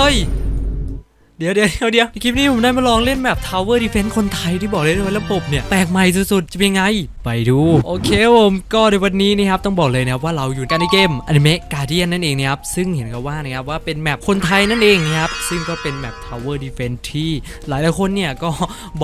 ฮ้ย เดี๋ยวเดี๋ยวเดี๋ยวเดี๋ยวคลิปนี้ผมได้มาลองเล่นแบบ Tower Defense คนไทยที่บอกเลยว่าระบบเนี่ยแปลกใหม่สุดๆ จะเป็นไง ไปดู โอเคผมก็ในวันนี้นะครับต้องบอกเลยนะครับว่าเราอยู่กันในเกม Anime Guardian นั่นเองนะครับซึ่งเห็นกันว่านะครับว่าเป็นแมปคนไทยนั่นเองนะครับซึ่งก็เป็นแมป Tower Defense ที่หลายหลายๆคนเนี่ยก็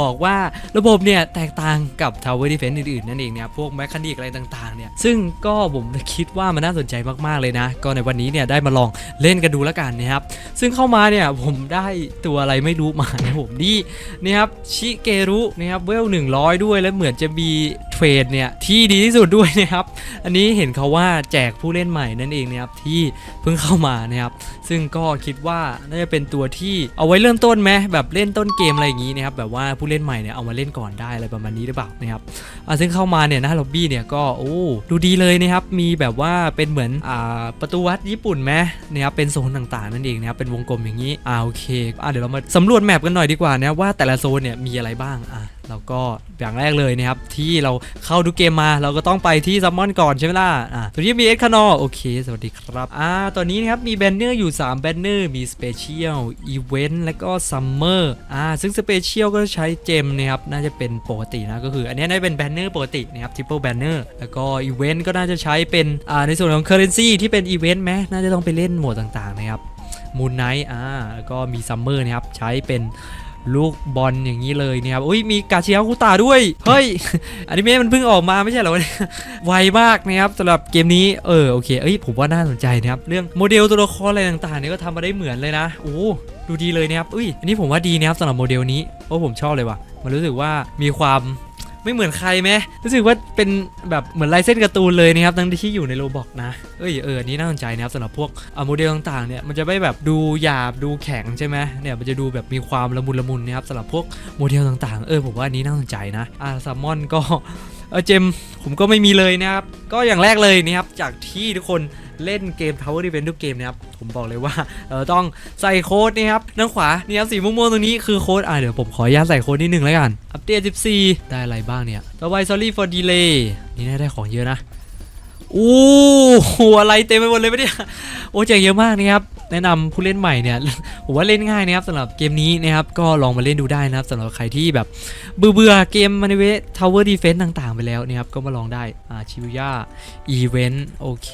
บอกว่าระบบเนี่ยแตกต่างกับ Tower Defense อื่นๆนั่นเองนะครับพวกแมคานิกอะไรต่างๆเนี่ยซึ่งก็ผมคิดว่ามันน่าสนใจมากๆเลยนะ ก็ในวันนี้เนี่ยได้มาลองเล่นกันดูแล้วกันนะครับซึ่งเข้ามาเนี่ยผมได้ตัวอะไรไม่รู้มานะผมนี่นะครับชิเกรุนะครับเวล100 ด้วยแล้วเหมือนจะมี เทรดเนี่ยที่ดีที่สุดด้วยนะครับ อันนี้เห็นเขาว่าแจกผู้เล่นใหม่นั่นเองนะครับที่เพิ่งเข้ามานะครับ ซึ่งก็คิดว่าน่าจะเป็นตัวที่เอาไว้เริ่มต้นไหมแบบเล่นต้นเกมอะไรอย่างนี้นะครับแบบว่าผู้เล่นใหม่เนี่ยเอามาเล่นก่อนได้อะไรประมาณนี้หรือเปล่านะครับอะซึ่งเข้ามาเนี่ยหน้าล็อบบี้เนี่ยก็โอ้ดูดีเลยนะครับมีแบบว่าเป็นเหมือนอ่าประตูวัดญี่ปุ่นไหมนะครับเป็นโซนต่างๆนั่นเองนะครับเป็นวงกลมอย่างนี้อ่าโอเคอะเดี๋ยวเรามาสำรวจแมปกันหน่อยดีกว่านะว่าแต่ละโซนเนี่ยมีอะไรบ้างอะ แล้วก็อย่างแรกเลยนะครับที่เราเข้าดูเกมมา เราก็ต้องไปที่ซัมมอนก่อนใช่ไหมล่ะอะตัวนี้มีเอสคานอโอเค สวัสดีครับอ่าตอนนี้นะครับมีแบนเนอร์อยู่ 3 แบนเนอร์มีสเปเชียลอีเวนต์และก็ซัมเมอร์อ่าซึ่งสเปเชียลก็ใช้เจมนะครับน่าจะเป็นปกตินะก็คือ อันนี้น่าจะเป็นแบนเนอร์ปกตินะครับทริปเปิลแบนเนอร์แล้วก็อีเวนต์ก็น่าจะใช้เป็นอ่าในส่วนของเคอร์เรนซีที่เป็นอีเวนต์ไหมน่าจะต้องไปเล่นโหมดต่างๆนะครับมูนไนท์อ่าแล้วก็มีซัมเมอร์นะครับใช้เป็น ลูกบอลอย่างนี้เลยนะครับอุ้ยมีกาเชียคุตาด้วย เฮ้ยอนิเมะมันเพิ่งออกมาไม่ใช่เหรอวะเนี่ยไวมากนะครับสำหรับเกมนี้เออโอเคเอ้ยผมว่าน่าสนใจนะครับเรื่องโมเดลตัวละครอะไรต่างๆเนี่ยก็ทำมาได้เหมือนเลยนะโอ้ดูดีเลยนะครับอุ้ยอันนี้ผมว่าดีนะครับสำหรับโมเดลนี้โอ้ผมชอบเลยว่ะมันรู้สึกว่ามีความ ไม่เหมือนใครไหมรู้สึกว่าเป็นแบบเหมือนลายเส้นการ์ตูนเลยนะครับทั้งที่อยู่ในโรบอกนะเอ้ยเออนี้น่าสนใจนะครับสำหรับพวกอะโมเดลต่างๆเนี่ยมันจะไม่แบบดูหยาบดูแข็งใช่ไหมเนี่ยมันจะดูแบบมีความละมุนละมุนนะครับสำหรับพวกโมเดลต่างๆเออผมว่านนี้น่าสนใจนะอ่าแซลมอนก็ เออเจมผมก็ไม่มีเลยนะครับ ก็อย่างแรกเลยนะครับจากที่ทุกคนเล่นเกม Tower Defense ทุกเกมนะครับผมบอกเลยว่าเออต้องใส่โค้ดนะครับด้านขวานี่ครับสีม่วงๆตรงนี้คือโค้ดอ่าเดี๋ยวผมขออนุญาตใส่โค้ดนิดนึงแล้วกันอัปเดต 14 ได้อะไรบ้างเนี่ยต่อไป sorry for delay นี่น่าได้ของเยอะนะอู้โหอะไรเต็มไปหมดเลยปะเนี่ยโอ้แจกเยอะมากนะครับ แนะนำผู้เล่นใหม่เนี่ยผมว่าเล่นง่ายนะครับสำหรับเกมนี้นะครับก็ลองมาเล่นดูได้นะครับสำหรับใครที่แบบเบื่อเบื่อเกมมันเวทาวเวอร์ดีเฟนต์ต่างๆ ไปแล้วนะครับก็มาลองได้อ่าชิบุย่าอีเวนต์โอเค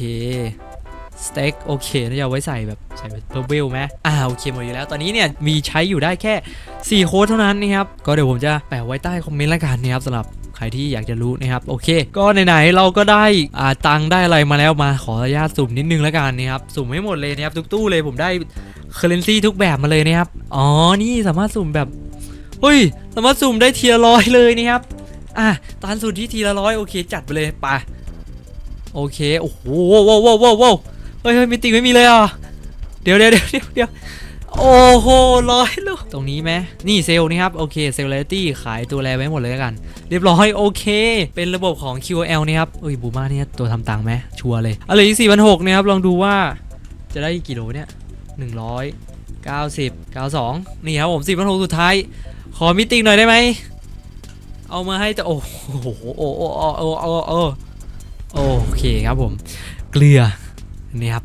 สเต็กโอเคน่าจะไว้ใส่แบบใส่เพอร์เบลไหมอ่าโอเคหมดอยู่แล้ว ตอนนี้เนี่ยมีใช้อยู่ได้แค่ 4 โค้ดเท่านั้นนะครับ ก็เดี๋ยวผมจะแปะไว้ใต้คอมเมนต์ละกันนะครับสำหรับ รที่อยากจะรู้นะครับโอเค ก็ไหนๆเราก็ได้อ่าตังได้อะไรมาแล้วมาขออนุญาตสุ่มนิดนึงและกันนะครับสุ่มให้หมดเลยนะครับทุกตู้เลยผมได้เคอร์เรนซีทุกแบบมาเลยนะครับอ๋อนี่สามารถสุ่มแบบเฮ้ยสามารถสุ่มได้ทีละร้อยเลยนะครับอะตานสุดที่ทีละร้อยโอเคจัดไปเลยไปโอเคโอ้โหว้าวว้าวว้าวว้าวว้าวเฮ้ยเฮ้ยมีติ่งไม่มีเลยอะเดี๋ยวเดี๋ยวเดี๋ยวเดี๋ยว โอ้โหร้อยลูกตรงนี้ไหมนี่เซลล์นี่ครับ โอเคเซลล์เลตี้ขายตัวแรไว้หมดเลยแล้วกัน เรียบร้อย โอเค เป็นระบบของ QL นี่ครับเอ้ยบูมาเนี่ยตัวทำตังค์ไหมชัวร์เลยอะไรอีกสี่พันหกนะครับ ลองดูว่าจะได้กี่โลเนี่ยหนึ่งร้อยเก้าสิบเก้าสองนี่ครับผมสี่พันหกสุดท้าย ขอมิติงหน่อยได้ไหม เอามาให้จะโอ้โหโอ้โอ้โอ้โอ้โอ้โอ้โอเคครับผม เกลือ นี่ครับ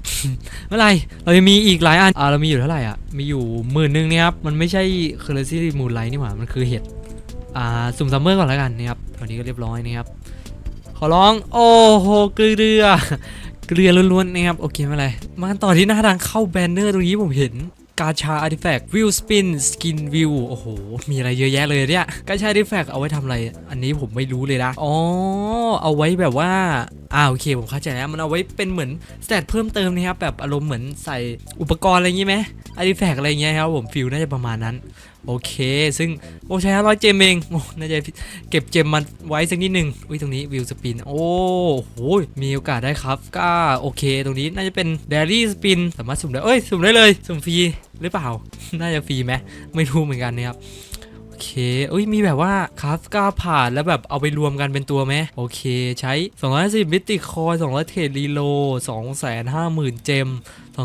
เมื่อไรเรายังมีอีกหลายอันอ่าเรามีอยู่เท่าไหร่อะ มีอยู่หมื่นหนึ่งนะครับ มันไม่ใช่เคอร์เรซี่มูลไลท์นี่หว่า มันคือเห็ด อ่า สุ่มซัมเมอร์ก่อนแล้วกันนะครับตอนนี้ก็เรียบร้อยนะครับ ขอร้อง โอ้โห เกลือ เกลือล้วนๆนะครับ โอเคไม่เป็นไร มาต่อที่หน้าทางเข้าแบนเนอร์ตรงนี้ผมเห็น กาชาอาร์ติแฟกต์วิวสปินสกินวิวโอ้โห มีอะไรเยอะแยะเลยเนี่ยกาชาอาร์ติแฟกต์เอาไว้ทำอะไร อันนี้ผมไม่รู้เลยนะ อ๋อ เอาไว้แบบว่าอ่าโอเคผมเข้าใจแล้วมันเอาไว้เป็นเหมือนสเตตเพิ่มเติมนะครับแบบอารมณ์เหมือนใส่อุปกรณ์อะไรอย่างงี้ไหมอาร์ติแฟกต์อะไรอย่างเงี้ยครับผมฟิลน่าจะประมาณนั้น โอเค ซึ่งโอ้ใช้ร้อยเจมเองโอ้น่าจะเก็บเจมมันไว้สักนิดหนึ่งอุ้ยตรงนี้วิวสปิน โอ้โหมีโอกาสได้ครับก็โอเค ตรงนี้น่าจะเป็นเดลี่สปินสามารถสุ่มได้เอ้ยสุ่มได้เลย สุ่มฟรีหรือเปล่า น่าจะฟรีไหมไม่รู้เหมือนกันนะครับ เคเอ้ยมีแบบว่าคราฟก้าผ่านแล้วแบบเอาไปรวมกันเป็นตัวไหมโอเค ใช้ 250มิติคอย 200 เทรดรีโล250,000 เจม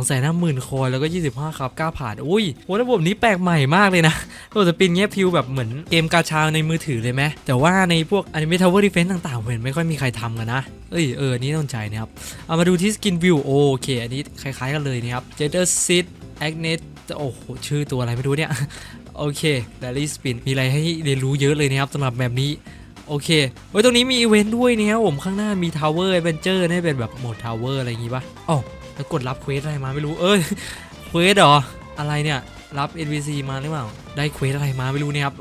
250,000คอยแล้วก็ 25 ครับก้าผ่าน อุ้ยโหระบบนี้แปลกใหม่มากเลยนะระบบสปินเงี้ยพิวแบบเหมือนเกมกาชาในมือถือเลยไหม แต่ว่าในพวก Anime Tower Defense ต่างๆผมเห็นไม่ค่อยมีใครทำกันนะ เอ้ย เออ นี่ต้องใจนะครับ เอามาดูที่สกินวิวโอเค อันนี้คล้ายๆกันเลยนะครับ j e t e r s i t Agnet โอ้โห ชื่อตัวอะไรไม่รู้เนี่ย โอเคแ a ลลี่สปินมีอะไรให้เรียนรู้เยอะเลยนะครับสำหรับแบบนี้ โอเคเฮ้ยตรงนี้มีอีเวนต์ด้วยนะครับผมข้างหน้ามีทาวเวอร์ a อเ t นเจอร์นี่เป็นแบบโหมดทาวเวอร์อะไรอย่างงี้ปะอ๋อแล้วกดรับเควสอะไรมาไม่รู้เอ้ยเควสเหรออะไรเนี่ยรับ NPC มาหรือเปล่า ได้เควสอะไรมาไม่รู้นะครับ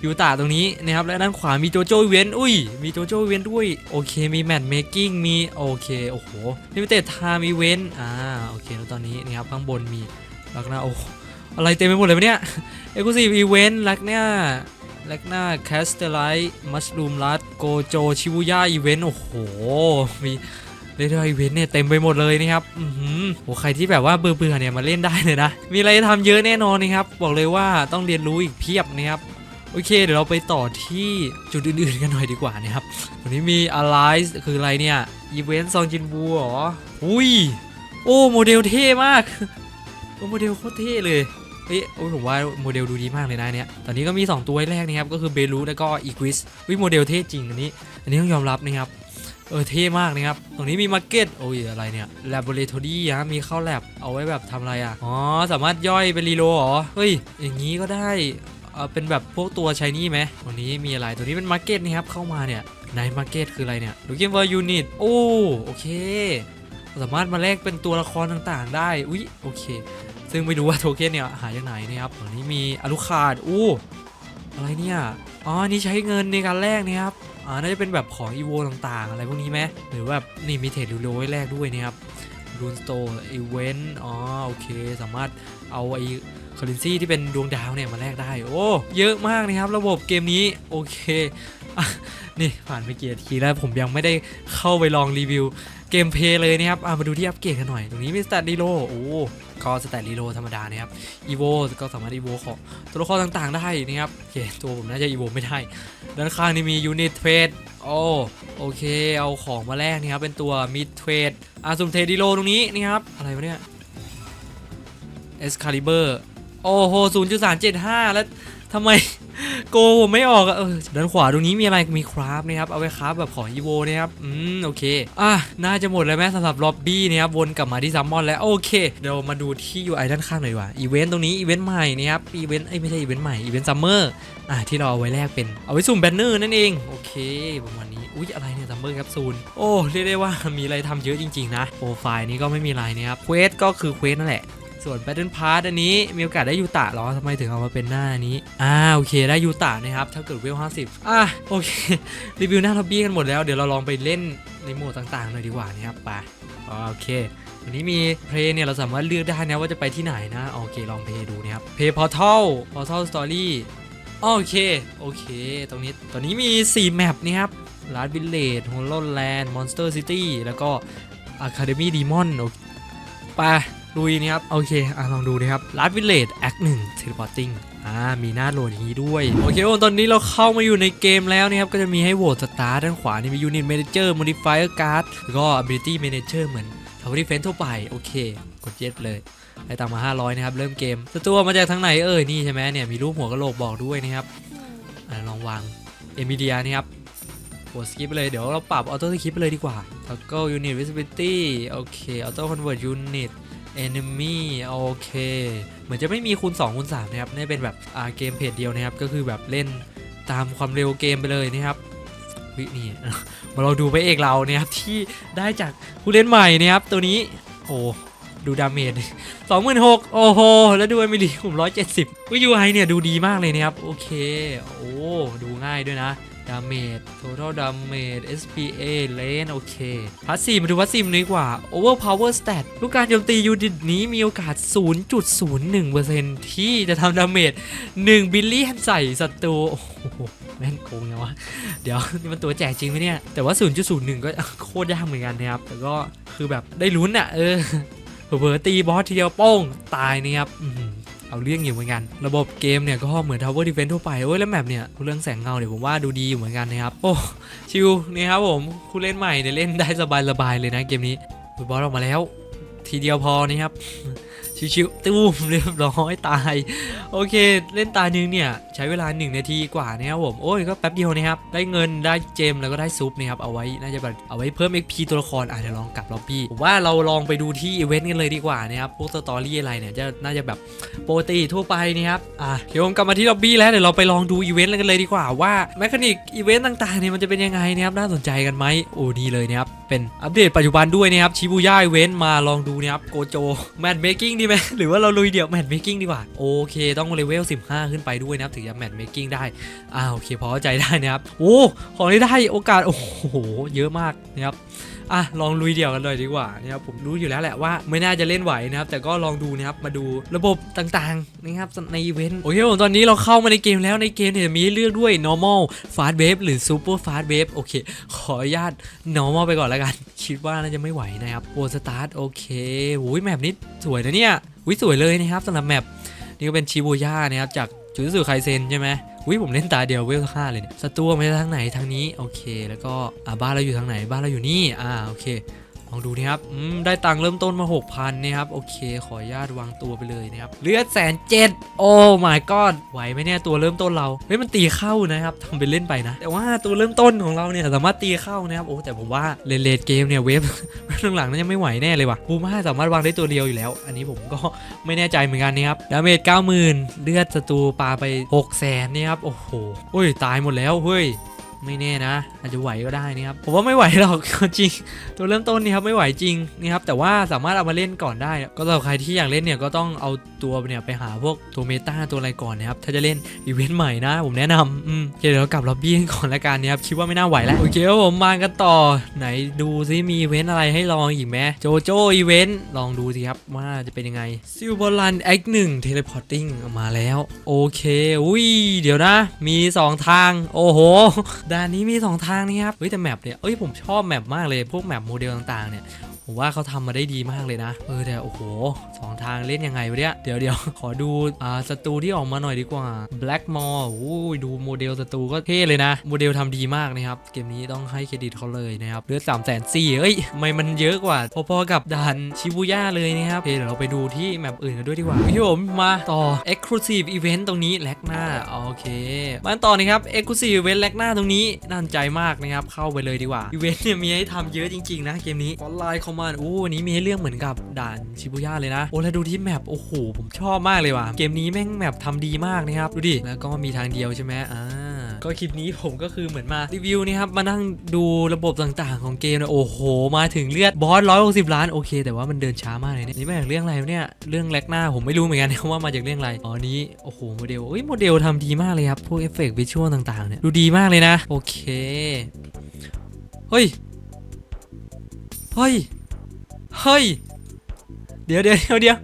อยู่ตาตรงนี้นะครับและด้านขวามีโจโจ้เวนอุ้ย มีโจโจ้เวนด้วย โอเค มีแมทเมคกิ้งมี โอเค โอ้โหลิมิเต็ดไทม์อีเวนต์อ่า โอเค แล้วตอนนี้นะครับข้างบนมีลักน้าโอ้ อะไรเต็มไปหมดเลยวะเนี่ยเอ็กซ์คลูซีฟอีเวนต์ลักหน้าลักหน้าแคสเตอร์ไลท์มัสลูมลัดโกโจชิบุย่าอีเวนต์โอ้โห มีเรียกได้ว่าอีเวนต์เนี่ยเต็มไปหมดเลยนะครับอือหือโอ้ใครที่แบบว่าเบื่อๆเนี่ยมาเล่นได้เลยนะ มีอะไรทำเยอะแน่นอนนะครับ บอกเลยว่าต้องเรียนรู้อีกเพียบนะครับโอเค เดี๋ยวเราไปต่อที่จุดอื่นๆกันหน่อยดีกว่านะครับวันนี้มี Alive คืออะไรเนี่ยอีเวนต์ซองจินบูเหรอ อุ้ย โอ้โมเดลเท่มาก โอ้โมเดลโคตรเท่เลย ฮ้ยโอ้ยผมว่าโมเดลดูดีมากเลยนะเนี่ยตอนนี้ก็มี 2 ตัวแรกนะครับก็คือเบลูแล้วก็อีกวิสวิโมเดลเท่จริงอันนี้ อันนี้ต้องยอมรับนะครับเออเท่มากนะครับ ตรงนี้มีมาร์เก็ต โอ้ยอะไรเนี่ย laboratory ฮะ มีเข้าแลบเอาไว้แบบทำอะไรอะ อ๋อ สามารถย่อยเป็นรีโลหรอ เฮ้ย อย่างนี้ก็ได้เออเป็นแบบพวกตัวชายนี่ไหมตรงนี้มีอะไร ตัวนี้เป็นมาร์เก็ตนะครับ เข้ามาเนี่ยในมาร์เก็ตคืออะไรเนี่ย looking for unit โอ้ โอเค สามารถมาแลกเป็นตัวละครต่างๆ ได้ อุ๊ย โอเค ซึ่งไม่รู้ว่าโทเค็นเนี่ยหาจากไหนนะครับตรงนี้มีอลูคาดอู้อะไรเนี่ยอ๋อนี่ใช้เงินในการแลกนะครับอ่าน่าจะเป็นแบบของอีโวต่างๆ อะไรพวกนี้ไหมหรือแบบนี่มีเทรดรูโรไว้แลกด้วยนะครับรูนสโตร์อีเวนต์อ๋อโอเค สามารถเอาไอ้คอร์เรนซีที่เป็นดวงดาวเนี่ยมาแลกได้ โอ้เยอะมากนะครับ ระบบเกมนี้โอเคอนี่ผ่านไปกี่นาทีแล้วผมยังไม่ได้เข้าไปลองรีวิว เกมเพลย์เลยนะครับมาดูที่อัปเกรดกันหน่อย ตรงนี้มีสแตทรีโลโอ้ก็สแตทรีโลธรรมดานะครับอีโวก็สามารถอีโวของตัวละครต่างๆได้นะครับโอเคตัวผมน่าจะอีโวไม่ได้ ด้านข้างนี่มียูนิตเทรดโอ้โอเค เอาของมาแลกนะครับเป็นตัวมิดเทรดอาซุมเทดีโลตรงนี้นี่ครับอะไรวะเนี่ยเอสคาลิเบอร์โอ้โห0.375แล้วทำไม โกผมไม่ออกอะเออด้านขวาตรงนี้มีอะไรมีคราฟนะครับเอาไว้คราฟแบบของอีโวนะครับอืมโอเคอะน่าจะหมดแล้วแม่สำหรับล็อบบี้นะครับวนกลับมาที่ซัมมอนแล้วโอเคเดี๋ยวมาดูที่ UI ด้านข้างหน่อยว่าอีเวนต์ตรงนี้อีเวนต์ใหม่นะครับอีเวนต์เอ้ยไม่ใช่อีเวนต์ใหม่อีเวนต์ซัมเมอร์อะที่เราเอาไว้แลกเป็นเอาไว้สุ่มแบนเนอร์นั่นเองโอเคประมาณนี้อุ๊ยอะไรเนี่ยซัมเมอร์แคปซูลโอ้เรียกได้ว่ามีอะไรทำเยอะจริงๆนะโปรไฟล์นี้ก็ไม่มีอะไรนะครับเควสก็คือเควสนั่นแหละ ส่วน Battle Pass อันนี้มีโอกาสได้ยูตะหรอทำไมถึงเอามาเป็นหน้านี้ อ่าโอเคได้ยูตะนะครับ ถ้าเกิดเวล 50 อะโอเค รีวิวหน้าท็อบบี้กันหมดแล้ว เดี๋ยวเราลองไปเล่นในโหมดต่างๆหน่อยดีกว่านะครับไปโอเควันนี้มีเพลย์เนี่ยเราสามารถเลือกได้นะว่าจะไปที่ไหนนะโอเคลองเพลย์ดูนะครับเพย์พอร์ทัลพอร์ทัลสตอรี่โอเคโอเค ตรงนี้ตอนนี้มี 4 แมปนะครับลาร์ดวิลเลจโฮลโลแลนด์มอนสเตอร์ซิตี้แล้วก็อะคาเดมี่ดีมอนไป ลุยนะครับโอเคอะลองดูนะครับลาร์ดวิลเลจแอคหนึ่งเทเลพอร์ติ้งอ่ามีหน้าโหลดอย่างนี้ด้วย โอเคตอนนี้เราเข้ามาอยู่ในเกมแล้วนะครับ ก็จะมีให้โหวตสตาร์ด้านขวา นี่มี Unit Manager Modifier Card แล้วก็ Ability Manager เหมือน Tower Defense ทั่วไป โอเค กดเย็ดเลยได้ตังมา 500 นะครับ เริ่มเกมสตัวมาจากทางไหนเอ่ยนี่ใช่ไหมเนี่ย มีรูปหัวกระโหลกบอกด้วยนะครับอ่าลองวางเอมิเดียนี่ครับกดสกิปไปเลยเดี๋ยวเราปรับออโต้สกิปไปเลยดีกว่าแล้วก็ Unit Visibility โอเค Auto Convert Unit Enemy โอเค เหมือนจะไม่มีคูณ2คูณ3นะครับนี่เป็นแบบอ่าเกมเพจเดียวนะครับ ก็คือแบบเล่นตามความเร็วเกมไปเลยนะครับวินี่มาเราดูไปเอกเราเนี่ยครับที่ได้จากผู้เล่นใหม่นะครับตัวนี้โอ้ดูดาเมจ26,000โอ้โห แล้วดูเอมิลี่ผม170วิยูไอเนี่ยดูดีมากเลยนะครับ โอเค โอ้ ดูง่ายด้วยนะ ดาเมจ total damage SPA lane โอเคพัสซีมาดูพัสซีมดีกว่า overpower stat ลูกการโจมตียูนิตนี้มีโอกาส 0.01%ที่จะทำดาเมจ 1 บิลลียนใส่ศัตรูโอ้โหแม่งโกงยังวะ เดี๋ยวนี่มันตัวแจกจริงไหมเนี่ย แต่ว่า 0.01 ก็โคตรยากเหมือนกันนะครับ แต่ก็คือแบบได้ลุ้นอะเออเผลอตีบอสทีเดียวโป้งตายนะครับ เอาเรื่องอยู่เหมือนกัน ระบบเกมเนี่ยก็เหมือน Tower Defense ทั่วไปโอ้ยแล้วแมปเนี่ยเรื่องแสงเงาเนี่ยผมว่าดูดีอยู่เหมือนกันนะครับโอ้ชิวนี่ครับผมคุณเล่นใหม่เนี่ยเล่นได้สบายๆเลยนะเกมนี้บอสออกมาแล้ว ทีเดียวพอนี่ครับ ชิวๆตู้มเรียบร้อยตาย โอเค เล่นตาหนึ่งเนี่ย ใช้เวลา 1 นาทีกว่านะครับผม โอ้ยก็แป๊บเดียวนะครับ ได้เงินได้เจมแล้วก็ได้ซุปนะครับ เอาไว้น่าจะแบบเอาไว้เพิ่ม XP ตัวละครอะเดี๋ยวลองกลับล็อบบี้ผมว่าเราลองไปดูที่อีเวนต์กันเลยดีกว่านะครับ พวกสตอรี่อะไรเนี่ยจะน่าจะแบบโปกติทั่วไปนะครับ อะเดี๋ยวผมกลับมาที่ล็อบบี้แล้วเดี๋ยวเราไปลองดูอีเวนต์กันเลยดีกว่าว่าแมคานิกอีเวนต์ต่างๆเนี่ยมันจะเป็นยังไงนะครับน่าสนใจกันไหมโอ้นี่เลยนะครับเป็นอัปเดตปัจจุบันด้วยนะครับชิบูย่าอีเวนต์มาลองดูนะครับโกโจแมทเมคกิ้งดีไหมหรือว่าเราลุยเดี่ยวแมทเมคกิ้งดีกว่า โอเค ต้องเลเวล 15 ขึ้นไปด้วยนะครับ ถึงจะแมทเมคกิ้งได้อ่าโอเคพอใจได้นะครับ โอ้ ของที่ได้โอกาส โอ้โห เยอะมากนะครับอะลองลุยเดี่ยวกันเลยดีกว่านะครับผมรู้อยู่แล้วแหละว่าไม่น่าจะเล่นไหวนะครับแต่ก็ลองดูนะครับมาดูระบบต่างๆนะครับในอีเวนต์โอเคผมตอนนี้เราเข้ามาในเกมแล้วในเกมเนี่ยมีเลือกด้วย normal fast wave หรือ super fast wave โอเค ขออนุญาต normal ไปก่อนแล้วกัน คิดว่าน่าจะไม่ไหวนะครับโวสตาร์ทโอเคหุยแมปนี้สวยนะเนี่ยหุยสวยเลยนะครับสำหรับแมปนี่ก็เป็นชิบูย่านะครับจากจูซูไคเซนใช่ไหม อุ้ยผมเล่นตาเดียวเวลห้าเลยเนี่ยศัตรูมาจากทางไหนทางนี้โอเค แล้วก็อ่าบ้านเราอยู่ทางไหนบ้านเราอยู่นี่อ่าโอเค ลองดูนะครับอืมได้ตังค์เริ่มต้นมา 6,000นะครับ โอเค ขออนุญาตวางตัวไปเลยนะครับ เลือดแสนเจ็ดโอ้ my god ไหวไหมเนี่ยตัวเริ่มต้นเรา เฮ้ย มันตีเข้านะครับทำเป็นเล่นไปนะ แต่ว่าตัวเริ่มต้นของเราเนี่ยสามารถตีเข้านะครับ โอ้ แต่ผมว่าเลนเลดเกมเนี่ยเวฟหลังๆน่าจะไม่ไหวแน่เลยว่ะบูมาสามารถวางได้ตัวเดียวอยู่แล้ว อันนี้ผมก็ไม่แน่ใจเหมือนกันนะครับ ดาเมจ90,000เลือดศัตรูปาไป6 0 0 0 0นี่ครับ โอ้โหอุ้ย ตายหมดแล้ว เฮ้ย ไม่แน่นะ อาจจะไหวก็ได้นะครับผมว่าไม่ไหวหรอกจริง ตัวเริ่มต้นนี่ครับไม่ไหวจริงนะครับแต่ว่าสามารถเอามาเล่นก่อนได้ ก็สำหรับใครที่อยากเล่นเนี่ยก็ต้องเอาตัวเนี่ยไปหาพวกตัวเมตาตัวอะไรก่อนนะครับถ้าจะเล่นอีเวนต์ใหม่นะ ผมแนะนำอืมโอเคเดี๋ยวเรากลับล็อบบี้ก่อนละกันนะครับคิดว่าไม่น่าไหวแล้วโอเคครับผมมากันต่อ ไหนดูซิมีอีเวนต์อะไรให้ลองอีกไหมโจโจอีเวนต์ลองดูสิครับว่าจะเป็นยังไงซิลเบอร์ลันแอคหนึ่งเทเลพอร์ติ้งมาแล้วโอเคอุ้ยเดี๋ยวนะ มี 2 ทาง โอ้โหด่านนี้มี 2 ทางนี่ครับเฮ้ยแต่แมปเนี่ยเอ้ยผมชอบแมปมากเลยพวกแมปโมเดลต่างๆเนี่ย ผมว่าเขาทำมาได้ดีมากเลยนะ เออแต่โอ้โหสองทางเล่นยังไงวะเนี่ย เดี๋ยวเดี๋ยวขอดูอ่าศัตรูที่ออกมาหน่อยดีกว่า Blackmore โอ้ยดูโมเดลศัตรูก็เท่เลยนะ โมเดลทำดีมากนะครับ เกมนี้ต้องให้เครดิตเขาเลยนะครับเลือด3 4 0 0 0เอ้ยทำไมมันเยอะกว่า พอๆกับด่านชิบูย่าเลยนะครับโอเคเดี๋ยวเราไปดูที่แมปอื่นกันด้วยดีกว่าพี่ผมมาต่อ Exclusive Event ตรงนี้แลกหน้าโอเคมาต่อนะครับ Exclusive Event แลกหน้าตรงนี้น่าสนใจมากนะครับเข้าไปเลยดีกว่าอีเวนต์เนี่ยมีให้ทำเยอะจริงๆนะเกมนี้ออนไลน์คอมมานอู้อันนี้มีให้เลือกเหมือนกับด่านชิบูย่าเลยนะ โอ้แล้วดูที่แมปโอ้โหผมชอบมากเลยว่ะเกมนี้แม่งแมปทำดีมากนะครับดูดิแล้วก็มีทางเดียวใช่ไหมอ่าก็คลิปนี้ผมก็คือเหมือนมารีวิวนี่ครับมานั่งดูระบบต่างๆ ของเกมนะโอ้โห มาถึงเลือดบอส160ล้านโอเค แต่ว่ามันเดินช้ามากเลยเนี่ยนี่มาจากเรื่องอะไรเนี่ยเรื่องแลกหน้าผมไม่รู้เหมือนกันว่ามาจากเรื่องอะไรอ๋อนี้โอ้โหโมเดลเอ้ยโมเดลทำดีมากเลยครับพวกเอฟเฟกต์วิชวลต่างๆเนี่ยดูดีมากเลยนะ โอเคเฮ้ยเฮ้ย เฮ้ย เดี๋ยวเดี๋ยวเดี๋ยวเดี๋ยว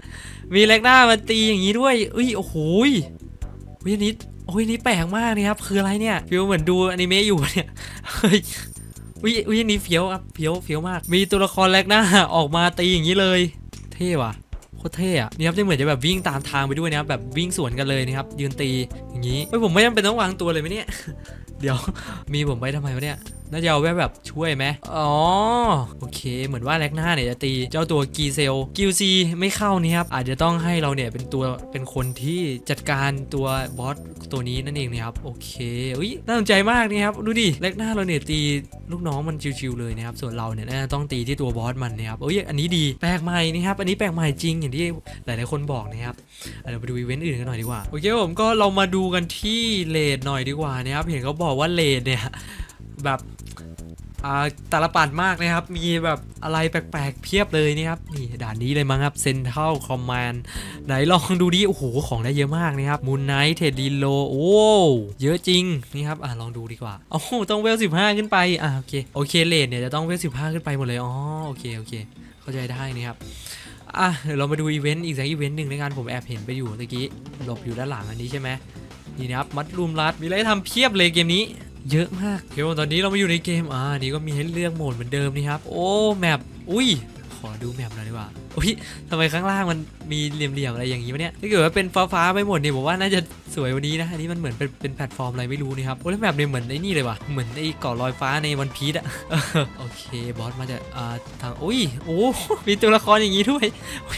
มีแลกหน้ามาตีอย่างนี้ด้วยเอ้ยโอ้โหยเฮ้ยอันนี้โอ้ยนี่แปลกมากนะครับคืออะไรเนี่ยฟิลเหมือนดูอนิเมะอยู่เนี่ยเฮ้ยอุ้ยอุ้ยอันนี่เฟี้ยวครับเฟี้ยวเฟี้ยวมาก มีตัวละครแรกหน้าออกมาตีอย่างนี้เลย เท่ว่ะโคตรเท่อะนี่ครับจะเหมือนจะแบบวิ่งตามทางไปด้วยนะครับแบบวิ่งสวนกันเลยนะครับยืนตีอย่างนี้เฮ้ยผมไม่จำเป็นต้องวางตัวเลยไหมเนี่ย เดี๋ยวมีผมไปทำไมวะเนี่ยน่าจะเอาไว้แบบช่วยไหมอ๋อ โอเค เหมือนว่าแลกหน้าเนี่ยจะตีเจ้าตัวกีเซลกิวซีไม่เข้านี่ครับ อาจจะต้องให้เราเนี่ยเป็นตัวเป็นคนที่จัดการตัวบอสตัวนี้นั่นเองนะครับ โอเคอุ้ยน่าสนใจมากนี่ครับ ดูดิแลกหน้าเราเนี่ยตีลูกน้องมันชิวๆเลยนะครับ ส่วนเราเนี่ยน่าจะต้องตีที่ตัวบอสมันนะครับเอ้ยอันนี้ดีแปลกใหม่นี่ครับ อันนี้แปลกใหม่จริงอย่างที่หลายๆคนบอกนะครับเดี๋ยวไปดูอีเวนต์อื่นกันหน่อยดีกว่า โอเคผมก็เรามาดูกันที่เลดหน่อยดีกว่านะครับ เห็นเขาบอกว่าเลดเนี่ยแบบ ตาลปัดมากนะครับ มีแบบอะไรแปลกๆ เพียบเลยนะครับ นี่ด่านนี้เลยมั้งครับเซนเทลคอมมานด์ไหนลองดูดิ โอ้โห ของได้เยอะมากนะครับมูนไนท์เทดดิโล โอ้ เยอะจริง นี่ครับ อ่าลองดูดีกว่า โอ้โหต้องเวล15ขึ้นไป อ่าโอเค โอเคเลดเนี่ยจะต้องเวล15ขึ้นไปหมดเลย อ๋อ โอเค โอเค เข้าใจได้นะครับอะเดี๋ยวเรามาดูอีเวนต์อีกสักอีเวนต์หนึ่งในการผมแอบเห็นไปอยู่เมื่อกี้หลบอยู่ด้านหลังอันนี้ใช่ไหมนี่นะครับมัดรูมรัดมีอะไรทำเพียบเลยเกมนี้ เยอะมากเดี๋ยวตอนนี้เรามาอยู่ในเกมอ่านี่ก็มีให้เลือกโหมดเหมือนเดิมนี่ครับ โอ้แมปอุ้ยขอ ดูแมปหน่อยดีกว่าอุ้ยทำไมข้างล่างมันมีเหลี่ยมๆอะไรอย่างงี้วะเนี่ยถ้าเกิดว่าเป็นฟ้าๆไปหมดเนี่ยผมว่าน่าจะสวยกวันนี้นะอันนี้มันเหมือนเป็นเป็นแพลตฟอร์มอะไรไม่รู้นี่ครับโอ้แล้วแมปเนี่ยเหมือนไอ้นี่เลยว่ะเหมือนไอ้เกาะลอยฟ้าในวันพี e อะโอเคบอสมาจากอ่าทางอุ้ยโอ้มีตัวละครอย่างงี้ด้วย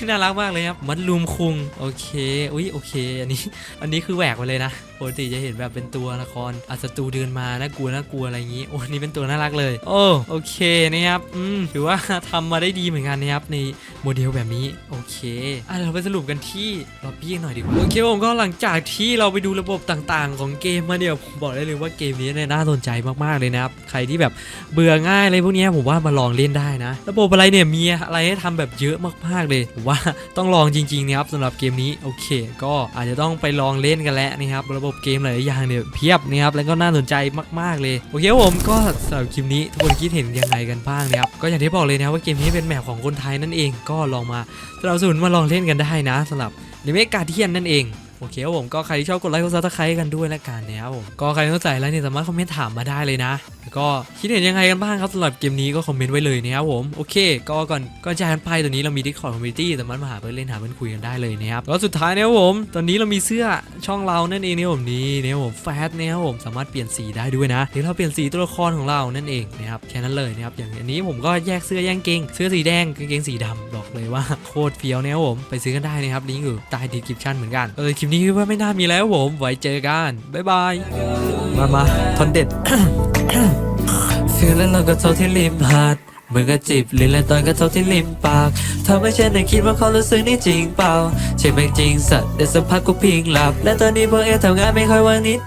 น่ารักมากเลยครับมัดลูมคุงโอเคอุ้ยโอเคอันนี้ อันนี้คือแหวกไปเลยนะปกติจะเห็นแบบเป็นตัวละครอาศัตรูเดินมาน่ากลัวน่ากลัวอะไรอย่างงี้โอ้นนี้เป็นตัวน่ารักเลย โอ้โอเคนะครับอืมถือว่าทำมาได้ดีเหมือนกันนะครับในโมเดลแบบนี้โอเคอะเราไปสรุปกันที่ล็อบบี้หน่อยดีกว่าโอเคผมก็หลังจากที่เราไปดูระบบต่างๆ ของเกมมาเนี่ยผมบอกได้เลยว่าเกมนี้เนี่ยน่าสนใจมากๆเลยนะครับใครที่แบบเบื่อง่ายอะไรพวกนี้ผมว่ามาลองเล่นได้นะ ระบบอะไรเนี่ยมีอะไรให้ทำแบบเยอะมากๆเลยผมว่าต้องลองจริงๆนะครับสำหรับเกมนี้โอเค ก็อาจจะต้องไปลองเล่นกันแล้วนะครับระบบเกมหลายอย่างเนี่ยเพียบนะครับแล้วก็น่าสนใจมาก ๆเลยโอเคผมก็สำหรับคลิปนี้ทุกคนคิดเห็นยังไงกันบ้างนะครับก็อย่างที่บอกเลยนะว่าเกมนี้เป็นแมปของคนไทยนั่นเองก็ลองมาสนับสนุนมาลองเล่นกันได้นะสำหรับในเมกาเทียนนั่นเอง โอเคครับผมก็ใครที่ชอบกดไลค์กดซับสไครต์กันด้วยละกันนะครับผมก็ใครสนใจแล้วเนี่ยสามารถคอมเมนต์ถามมาได้เลยนะแล้วก็คิดเห็นยังไงกันบ้างครับสำหรับเกมนี้ก็คอมเมนต์ไว้เลยนะครับผมโอเค ก็ก่อนก่อนจะกันไปตอนนี้เรามี Discord Community สามารถมาหาเพื่อนเล่นหาเพื่อนคุยกันได้เลยนะครับแล้วสุดท้ายนะครับผมตอนนี้เรามีเสื้อช่องเรานั่นเองนะครับผมนี่นะครับผมแฟตนะครับผมสามารถเปลี่ยนสีได้ด้วยนะหรือเราเปลี่ยนสีตัวละครของเรานั่นเองนะครับแค่นั้นเลยนะครับอย่างอันนี้ผมก็แยกเสื้อแยกกางเกงเสื้อสีแดงกางเกงสีดำบอกเลยว่าโคตรเฟี้ยวนะครับผมไปซื้อกันได้นะครับลิงก์อยู่ใต้ description เหมือนกันเออคลิปนี้คิดว่าไม่น่ามีแล้วผม ไว้เจอกัน บ๊ายบาย มามาทนเด็ด ฟิลแล้วเราก็เท่าที่ริมหาดเหมือนกับจีบลิ้นและตอนก็เท่าที่ริมปากทำให้ฉันได้คิดว่าเขารู้สึกนี่จริงเปล่าใช่ไหมจริงสัตว์แต่สักพักก็พิงหลับ และตอนนี้พวกเอทำงานไม่ค่อยว่างนิด